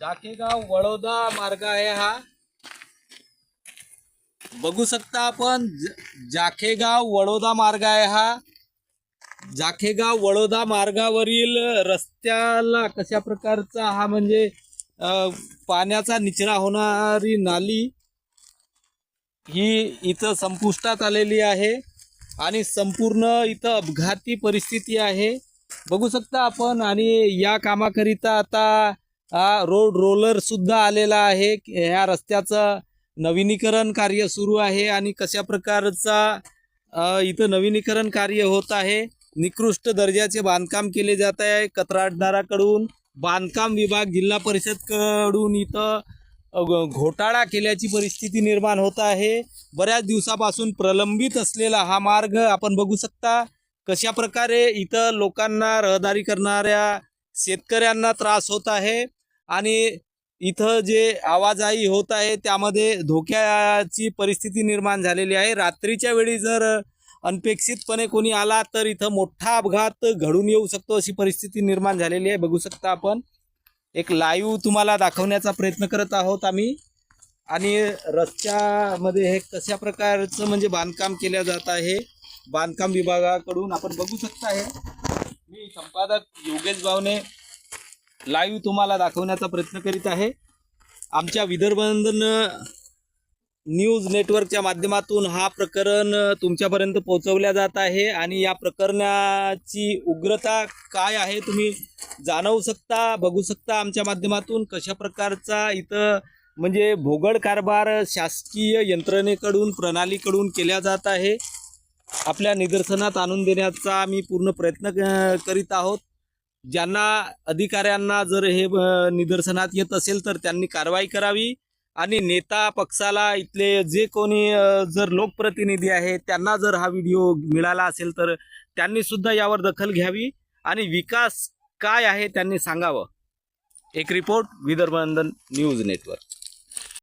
जाखेगाव वडोदा मार्ग आहे हा. बघू शकता आपण ज- जाखेगाव वडोदा मार्ग आहे हा. जाखेगाव वडोदा मार्गावरील रस्त्याला कशा प्रकारचा हा म्हणजे पाण्याचा निचरा होणारी नाली ही इथं संपुष्टात आलेली आहे आणि संपूर्ण इथं अपघाती परिस्थिती आहे. बघू शकता आपण आणि या कामाकरिता आता हा रोड रोलर सुद्धा आलेला आहे. ह्या रस्त्याचं नवीनीकरण कार्य सुरू आहे आणि कशा प्रकारचा इथं नवीनीकरण कार्य होत आहे. निकृष्ट दर्जाचे बांधकाम केले जात आहे कत्राटदाराकडून. बांधकाम विभाग जिल्हा परिषदकडून इथं घोटाळा केल्याची परिस्थिती निर्माण होत आहे. बऱ्याच दिवसापासून प्रलंबित असलेला हा मार्ग आपण बघू शकता. कशा प्रकारे इथं लोकांना रहदारी करणाऱ्या शेतकऱ्यांना त्रास होत आहे. आणि इथं जे आवाजाही होत आहे त्यामध्ये धोक्याची परिस्थिती निर्माण झालेली आहे. रात्रीच्या वेळी जर अनपेक्षितपणे कोणी आला तर इथं मोठा अपघात घडून येऊ शकतो अशी परिस्थिती निर्माण झालेली आहे. बघू शकता आपण. एक लाईव्ह तुम्हाला दाखवण्याचा प्रयत्न करत आहोत आम्ही. आणि रस्त्यामध्ये हे कशा प्रकारचं म्हणजे बांधकाम केल्या जात आहे बांधकाम विभागाकडून आपण बघू शकता हे. मी संपादक योगेश भावने लाईव्ह तुम्हाला दाखवण्याचा प्रयत्न करीत आहे. आमच्या विदर्भनंदन न्यूज नेटवर्कच्या माध्यमातून हा प्रकरण तुमच्यापर्यंत पोहोचवल्या जात आहे आणि या प्रकरणाची उग्रता काय आहे तुम्ही जाणवू शकता बघू शकता आमच्या माध्यमातून कशा प्रकारचा इथं म्हणजे भोगड कारभार शासकीय यंत्रणेकडून प्रणालीकडून केल्या जात आहे. आपल्या निदर्शनात आणून देण्याचा आम्ही पूर्ण प्रयत्न क- करीत आहोत. ज्यांना अधिकाऱ्यांना जर हे निदर्शनात येत असेल तर त्यांनी कारवाई करावी. आणि नेता पक्षाला इथले जे कोणी जर लोकप्रतिनिधी आहे त्यांना जर हा व्हिडिओ मिळाला असेल तर त्यांनी सुद्धा यावर दखल घ्यावी. आणि विकास काय आहे त्यांनी सांगावं. एक रिपोर्ट विदर्भनंदन न्यूज नेटवर्क.